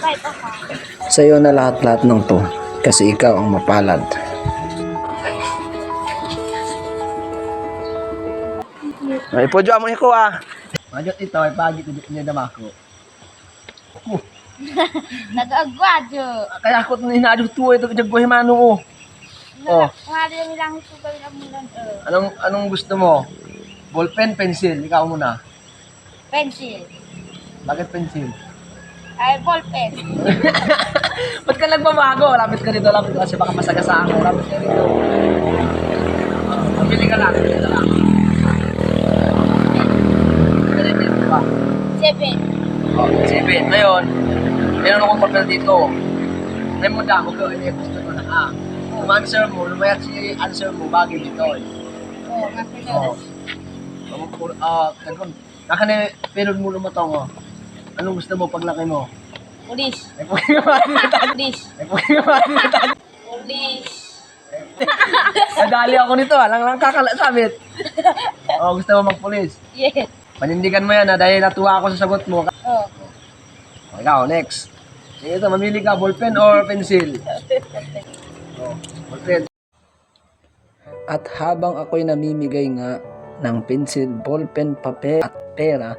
25 ako. Sa'yo na lahat-lahat ng to kasi ikaw ang mapalad. Ay, podyo mo iko ah. Majot ito, ay pagi ito niya damako. Nag-agwadyo. Kaya ako ito hinadyo tuwa ito kajag buhay mano oh. Oh. Nga rin lang ito gawin ang mulan. Oh. Anong, anong gusto mo? Ballpen, pencil, ikaw muna. Pencil. Bakit pencil? Ay, ball pen. Ba't ka nagbabago? Lapit ka dito, lapit ka kasi baka masagasaan ko. Lapit ka dito. Pili ka lang, pili ka lang. Seven. Oh, seven. Ngayon, meron akong papel dito. May muda ko ko, hindi gusto ko na ah. Yung answer mo, lumayat si answer mo, bagay dito. eh. Oh, nga Oh. pinag. Ah, kagod. Nakana, pero mo lumatong oh. Anong gusto mo paglaki mo? Police. Ay, puking naman. Police. Ay, puking naman. Police. Nadali ako nito, ah. lang lang kakalasabit. Oh, gusto mo magpulis. Yes. Panindigan mo yan, ha, dahil natuwa ako sa sagot mo. Oh. Oh, ikaw, next. Sige ito, mamili ka, ballpen or pencil? Oh, ballpen. At habang ako'y namimigay nga ng pencil, ballpen, papel at pera,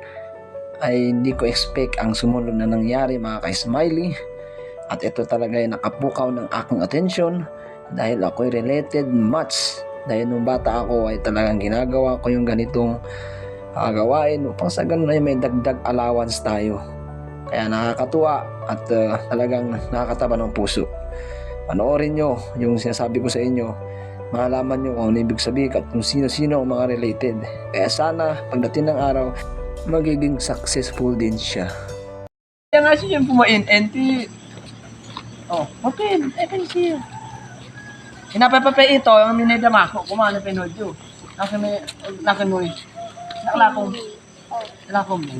ay hindi ko expect ang sumunod na nangyari mga ka-smiley. At ito talaga ay nakapukaw ng aking atensyon dahil ako'y related much. Dahil nung bata ako ay talagang ginagawa ko yung ganitong ah, gawain upang sa ganun ay may dagdag allowance tayo. Kaya nakakatuwa at ah, talagang nakakataba ng puso. Panoorin nyo yung sinasabi ko sa inyo. Malaman nyo kung ano ibig sabihin at kung sino-sino ang mga related. Kaya sana pagdating ng araw, magiging successful din siya. Kaya nga siya yung pumain, enti. Oh, papel, eh, pencil. Inapapape ito, ang minedama ko, kumana pinodyo. Laki may, laki mo eh. Nakalakong, Oh. nakalakong mo.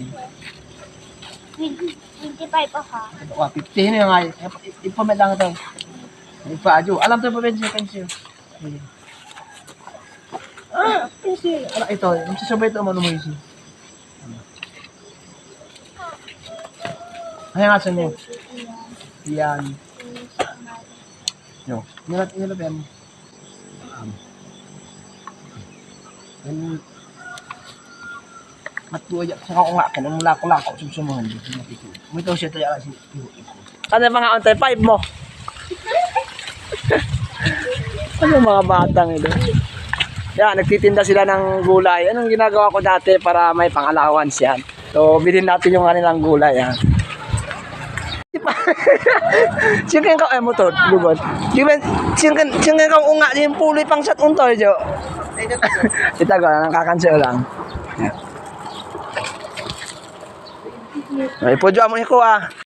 20 25 ako. Ito ka, 50 na yung ay. Ipamet lang ito. Ipaadyo. Alam to pa pencil, pencil. Ah, pencil. Ala, ito. Yung sasabay ito, ano mo. Ay, nga sa mo. Yan. Yo. Nilat, nilat yan. Yan. Matuwa sa ako nga, kanang lako-lako, sumsumuhan dito. May to siya tayo alas. Ano mga antay five mo? ano mga batang ito? Yan, nagtitinda sila ng gulay. Anong ginagawa ko dati para may pang-allowance yan? So, bilhin natin yung kanilang gulay. Yan. Siyempre ka, eh, motor, lubot. Siyempre, siyempre ka unga, yung puloy pang shot untoy, Jo. Ito ko, nakakansyo lang. Ay, po mo iko ah.